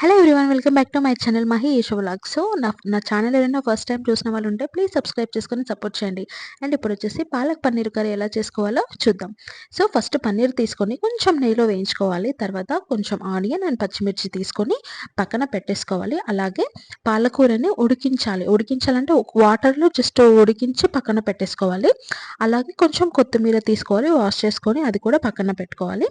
Hello everyone welcome back to my channel Mahi vlog so నా నా channel ఏదైనా first time చూసిన వాళ్ళు ఉంటే ప్లీజ్ సబ్స్క్రైబ్ చేసుకొని సపోర్ట్ చేయండి. అండ్ ఇప్పుడు వచ్చేసి పాలక్ పన్నీర్ కర్రీ ఎలా చేసుకోవాలో చూద్దాం. సో ఫస్ట్ పన్నీర్ తీసుకొని కొంచెం నెయ్యిలో వేయించుకోవాలి. తర్వాత కొంచెం ఆనియన్ అండ్ పచ్చిమిర్చి తీసుకొని పక్కన పెట్టేసుకోవాలి. అలాగే పాలకూరని ఉడికించాలి. ఉడికించాలంటే వాటర్లో జస్ట్ ఉడికించి పక్కన పెట్టేసుకోవాలి. అలాగే కొంచెం కొత్తిమీర తీసుకోవాలి. వాష్ చేసుకొని అది కూడా పక్కన పెట్టుకోవాలి.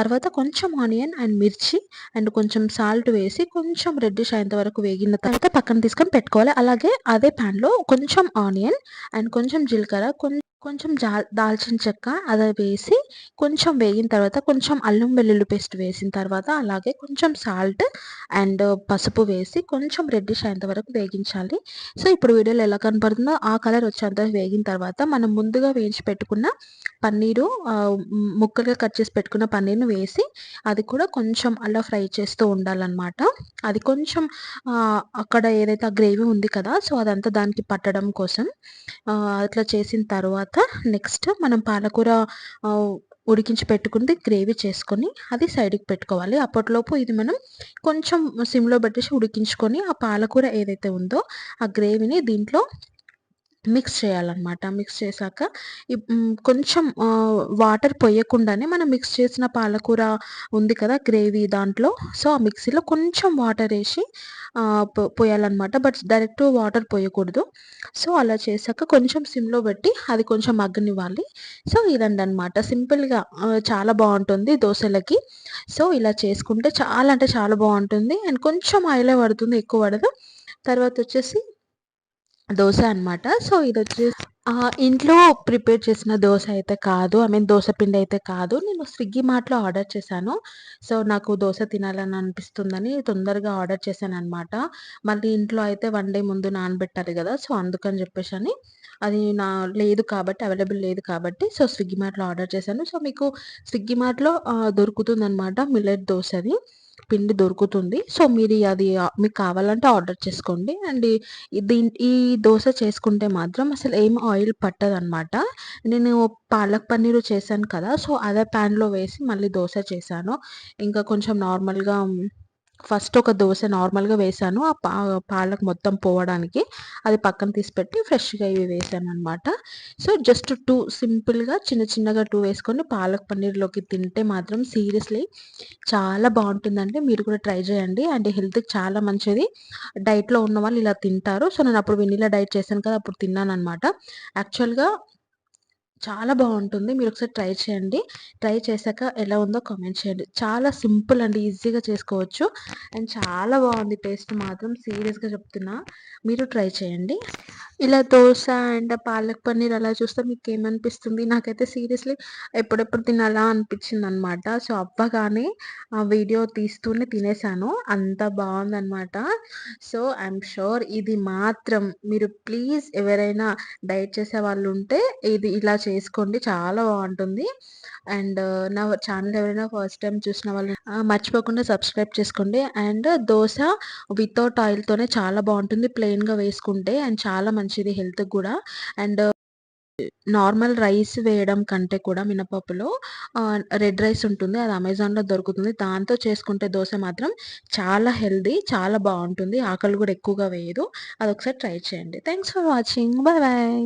తర్వాత కొంచెం ఆనియన్ అండ్ మిర్చి అండ్ కొంచెం సాల్ట్ వేసి వేసి కొంచెం రెడ్డిష్ అయ్యేంత వరకు వేగిన తర్వాత పక్కన తీసుకొని పెట్టుకోవాలి. అలాగే అదే ప్యాన్లో కొంచెం ఆనియన్ అండ్ కొంచెం జీలకర్ర కొంచెం కొంచెం దాల్చిన చెక్క అది వేసి కొంచెం వేగిన తర్వాత కొంచెం అల్లం వెల్లుల్లి పేస్ట్ వేసిన తర్వాత అలాగే కొంచెం సాల్ట్ అండ్ పసుపు వేసి కొంచెం రెడ్డిష్ అయ్యేంత వరకు వేగించాలి. సో ఇప్పుడు వీడియోలో ఎలా కనపడుతుందో ఆ కలర్ వచ్చేంత వేగిన తర్వాత మనం ముందుగా వేయించి పెట్టుకున్న పన్నీరు ముక్కలుగా కట్ చేసి పెట్టుకున్న పన్నీర్ను వేసి అది కూడా కొంచెం అలా ఫ్రై చేస్తూ ఉండాలన్నమాట. అది కొంచెం అక్కడ ఏదైతే ఆ గ్రేవీ ఉంది కదా సో అదంతా దానికి పట్టడం కోసం అట్లా చేసిన తర్వాత తర్వాత నెక్స్ట్ మనం పాలకూర ఉడికించి పెట్టుకుంది గ్రేవీ చేసుకొని అది సైడ్కి పెట్టుకోవాలి. అప్పటిలోపు ఇది మనం కొంచెం సిమ్లో పెట్టేసి ఉడికించుకొని ఆ పాలకూర ఏదైతే ఉందో ఆ గ్రేవీని దీంట్లో మిక్స్ చేయాలన్నమాట. మిక్స్ చేశాక కొంచెం వాటర్ పోయకుండానే మనం మిక్స్ చేసిన పాలకూర ఉంది కదా గ్రేవీ దాంట్లో. సో ఆ మిక్సీలో కొంచెం వాటర్ వేసి పోయాలన్నమాట. బట్ డైరెక్ట్ వాటర్ పోయకూడదు. సో అలా చేశాక కొంచెం సిమ్లో పెట్టి అది కొంచెం మగ్గనివ్వాలి. సో ఇదండి అనమాట సింపుల్గా చాలా బాగుంటుంది దోశలకి. సో ఇలా చేసుకుంటే చాలా అంటే చాలా బాగుంటుంది. అండ్ కొంచెం ఆయిలే పడుతుంది ఎక్కువ పడదు. తర్వాత వచ్చేసి దోశ అనమాట సో ఇది వచ్చేసి ఇంట్లో ప్రిపేర్ చేసిన దోశ అయితే కాదు. ఐ మీన్ దోశ పిండి అయితే కాదు. నేను స్విగ్గీ మార్ట్లో ఆర్డర్ చేశాను. సో నాకు దోశ తినాలని అనిపిస్తుందని తొందరగా ఆర్డర్ చేశాను అనమాట మళ్ళీ ఇంట్లో అయితే వన్ డే ముందు నానబెట్టాలి కదా. సో అందుకని చెప్పేసి అని అది నా లేదు కాబట్టి అవైలబుల్ లేదు కాబట్టి సో స్విగ్గీ మార్ట్లో ఆర్డర్ చేశాను. సో మీకు స్విగ్గీ మార్ట్లో దొరుకుతుంది అనమాట మిల్లెట్ దోశ అది. పిండి దొరుకుతుంది. సో మీరు అది మీకు కావాలంటే ఆర్డర్ చేసుకోండి. అండ్ దీని ఈ దోశ చేసుకుంటే మాత్రం అసలు ఏం ఆయిల్ పట్టదు అనమాట నేను పాలక్ పన్నీరు చేశాను కదా సో అదే ప్యాన్లో వేసి మళ్ళీ దోశ చేశాను. ఇంకా కొంచెం నార్మల్గా ఫస్ట్ ఒక దోశ నార్మల్గా వేసాను. ఆ పా పాలకు మొత్తం పోవడానికి అది పక్కన తీసి పెట్టి ఫ్రెష్గా ఇవి వేసాను అనమాట సో జస్ట్ టూ సింపుల్గా చిన్న చిన్నగా టూ వేసుకొని పాలక్ పన్నీర్లోకి తింటే మాత్రం సీరియస్లీ చాలా బాగుంటుందండి. మీరు కూడా ట్రై చేయండి. అండ్ హెల్త్కి చాలా మంచిది. డైట్లో ఉన్న వాళ్ళు ఇలా తింటారు. సో నేను అప్పుడు వెనీలా డైట్ చేశాను కదా అప్పుడు తిన్నాను అనమాట యాక్చువల్గా చాలా బాగుంటుంది. మీరు ఒకసారి ట్రై చేయండి. ట్రై చేశాక ఎలా ఉందో కామెంట్ చేయండి. చాలా సింపుల్ అండి ఈజీగా చేసుకోవచ్చు. అండ్ చాలా బాగుంది. టేస్ట్ మాత్రం సీరియస్గా చెప్తున్నా. మీరు ట్రై చేయండి. ఇలా దోశ అండ్ పాలక్ పన్నీర్ అలా చూస్తే మీకు ఏమనిపిస్తుంది నాకైతే సీరియస్లీ ఎప్పుడెప్పుడు తినాలా అనిపించింది అనమాట సో అవ్వగానే ఆ వీడియో తీస్తూనే తినేసాను. అంత బాగుందనమాట. సో ఐఎమ్ షూర్ ఇది మాత్రం మీరు ప్లీజ్ ఎవరైనా డైట్ చేసే వాళ్ళు ఉంటే ఇది ఇలా చేసుకోండి. చాలా బాగుంటుంది. అండ్ నా ఛానల్ ఎవరైనా ఫస్ట్ టైం చూసిన వాళ్ళు మర్చిపోకుండా సబ్స్క్రైబ్ చేసుకోండి. అండ్ దోశ వితౌట్ ఆయిల్తోనే చాలా బాగుంటుంది. ప్లెయిన్గా వేసుకుంటే అండ్ చాలా మంచి మంచిది హెల్త్కి కూడా. అండ్ నార్మల్ రైస్ వేయడం కంటే కూడా మినపప్పులో రెడ్ రైస్ ఉంటుంది. అది అమెజాన్లో దొరుకుతుంది. దాంతో చేసుకుంటే దోశ మాత్రం చాలా హెల్దీ చాలా బాగుంటుంది. ఆకలి కూడా ఎక్కువగా వేయదు. అది ఒకసారి ట్రై చేయండి. Thanks for watching. Bye bye.